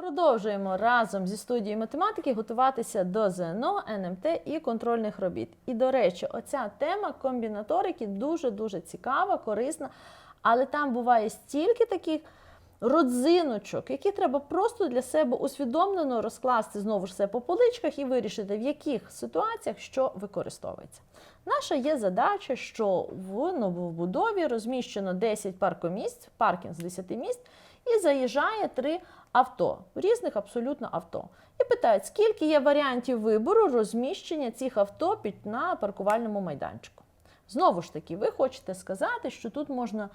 Продовжуємо разом зі студією математики готуватися до ЗНО, НМТ і контрольних робіт. І, до речі, оця тема комбінаторики дуже-дуже цікава, корисна, але там буває стільки таких родзиночок, які треба просто для себе усвідомлено розкласти знову ж все по поличках і вирішити, в яких ситуаціях що використовується. Наша є задача, що в новобудові розміщено 10 паркомісць, паркінг з 10 місць, і заїжджає три авто, різних абсолютно авто. І питають, скільки є варіантів вибору розміщення цих авто під на паркувальному майданчику. Знову ж таки, ви хочете сказати, що тут можна е,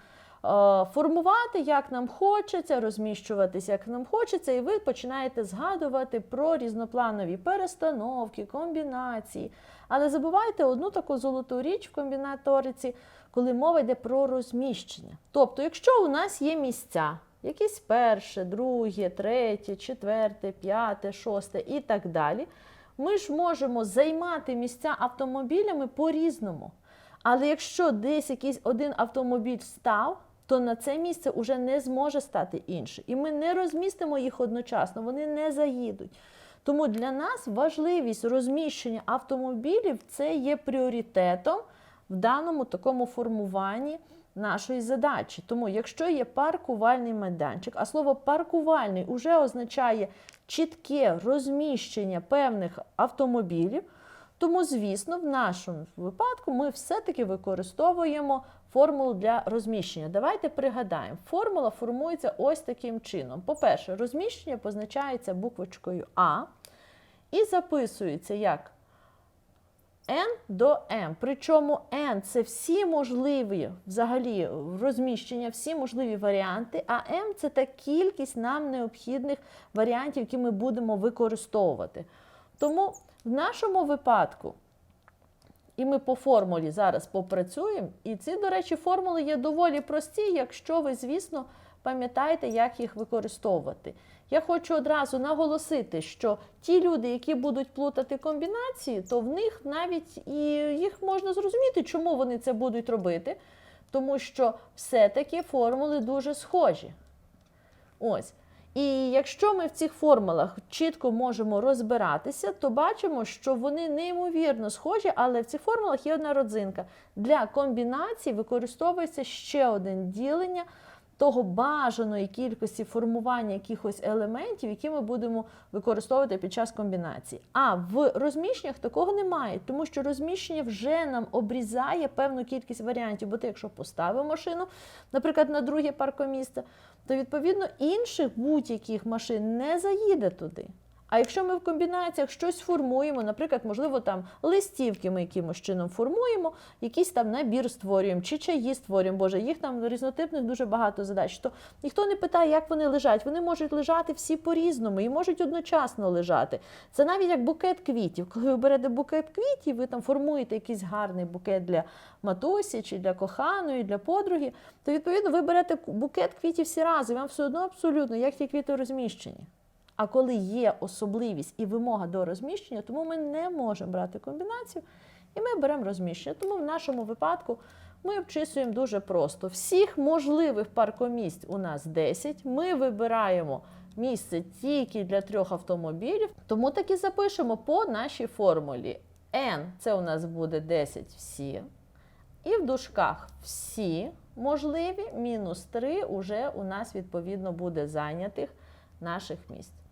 формувати, як нам хочеться, розміщуватись, як нам хочеться, і ви починаєте згадувати про різнопланові перестановки, комбінації. Але забувайте одну таку золоту річ в комбінаториці, коли мова йде про розміщення. Тобто, якщо у нас є місця, якісь перше, друге, третє, четверте, п'яте, шосте і так далі, ми ж можемо займати місця автомобілями по-різному. Але якщо десь якийсь один автомобіль став, то на це місце вже не зможе стати інший. І ми не розмістимо їх одночасно, вони не заїдуть. Тому для нас важливість розміщення автомобілів це є пріоритетом в даному такому формуванні нашої задачі. Тому, якщо є паркувальний майданчик, а слово паркувальний вже означає чітке розміщення певних автомобілів, тому, звісно, в нашому випадку ми все-таки використовуємо формулу для розміщення. Давайте пригадаємо, формула формується ось таким чином. По-перше, розміщення позначається буквочкою А і записується як N до M. Причому N це всі можливі взагалі розміщення, всі можливі варіанти, а M це та кількість нам необхідних варіантів, які ми будемо використовувати. Тому в нашому випадку, і ми по формулі зараз попрацюємо, і ці, до речі, формули є доволі прості, якщо ви, звісно, пам'ятаєте, як їх використовувати. Я хочу одразу наголосити, що ті люди, які будуть плутати комбінації, то в них навіть і їх можна зрозуміти, чому вони це будуть робити, тому що все-таки формули дуже схожі. Ось. І якщо ми в цих формулах чітко можемо розбиратися, то бачимо, що вони неймовірно схожі, але в цих формулах є одна родзинка. Для комбінацій використовується ще один ділення того бажаної кількості формування якихось елементів, які ми будемо використовувати під час комбінації. А в розміщеннях такого немає, тому що розміщення вже нам обрізає певну кількість варіантів. Бо ти, якщо поставив машину, наприклад, на друге паркомісце, то відповідно інших будь-яких машин не заїде туди. А якщо ми в комбінаціях щось формуємо, наприклад, можливо, там листівки ми якимось чином формуємо, якийсь там набір створюємо, чи чаї створюємо, боже, їх там різнотипних дуже багато задач. То ніхто не питає, як вони лежать. Вони можуть лежати всі по-різному і можуть одночасно лежати. Це навіть як букет квітів. Коли ви берете букет квітів, ви там формуєте якийсь гарний букет для матусі, чи для коханої, для подруги, то відповідно ви берете букет квітів всі разом, вам все одно абсолютно, як ті квіти розміщені. А коли є особливість і вимога до розміщення, тому ми не можемо брати комбінацію, і ми беремо розміщення. Тому в нашому випадку ми обчислюємо дуже просто. Всіх можливих паркомісць у нас 10. Ми вибираємо місце тільки для трьох автомобілів, тому так і запишемо по нашій формулі. N це у нас буде 10 всі. І в дужках всі можливі, мінус 3 уже у нас відповідно буде зайнятих наших місць.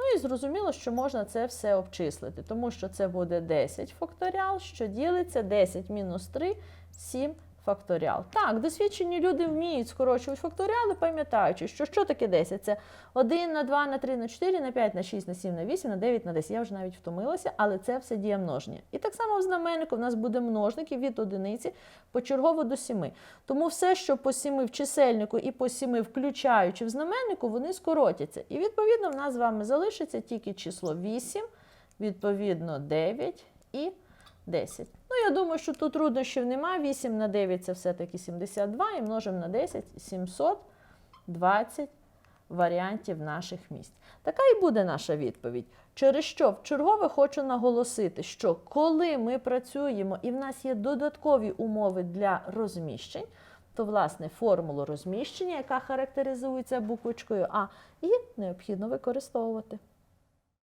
Ну і зрозуміло, що можна це все обчислити, тому що це буде 10 факторіал, що ділиться 10 мінус 3, 7 факторіал. Так, досвідчені люди вміють скорочувати факторіали, пам'ятаючи, що що таке 10? Це 1 на 2, на 3, на 4, на 5, на 6, на 7, на 8, на 9, на 10. Я вже навіть втомилася, але це все діє множення. І так само в знаменнику в нас буде множники від одиниці почергово до 7. Тому все, що по 7 в чисельнику і по 7 включаючи в знаменнику, вони скоротяться. І відповідно в нас з вами залишиться тільки число 8, відповідно 9 і 10. Ну, я думаю, що тут труднощів немає. 8 на 9 це все-таки 72 і множимо на 10 720 варіантів наших місць. Така і буде наша відповідь. Через що в чергове хочу наголосити, що коли ми працюємо і в нас є додаткові умови для розміщень, то власне формулу розміщення, яка характеризується буквочкою А, і необхідно використовувати.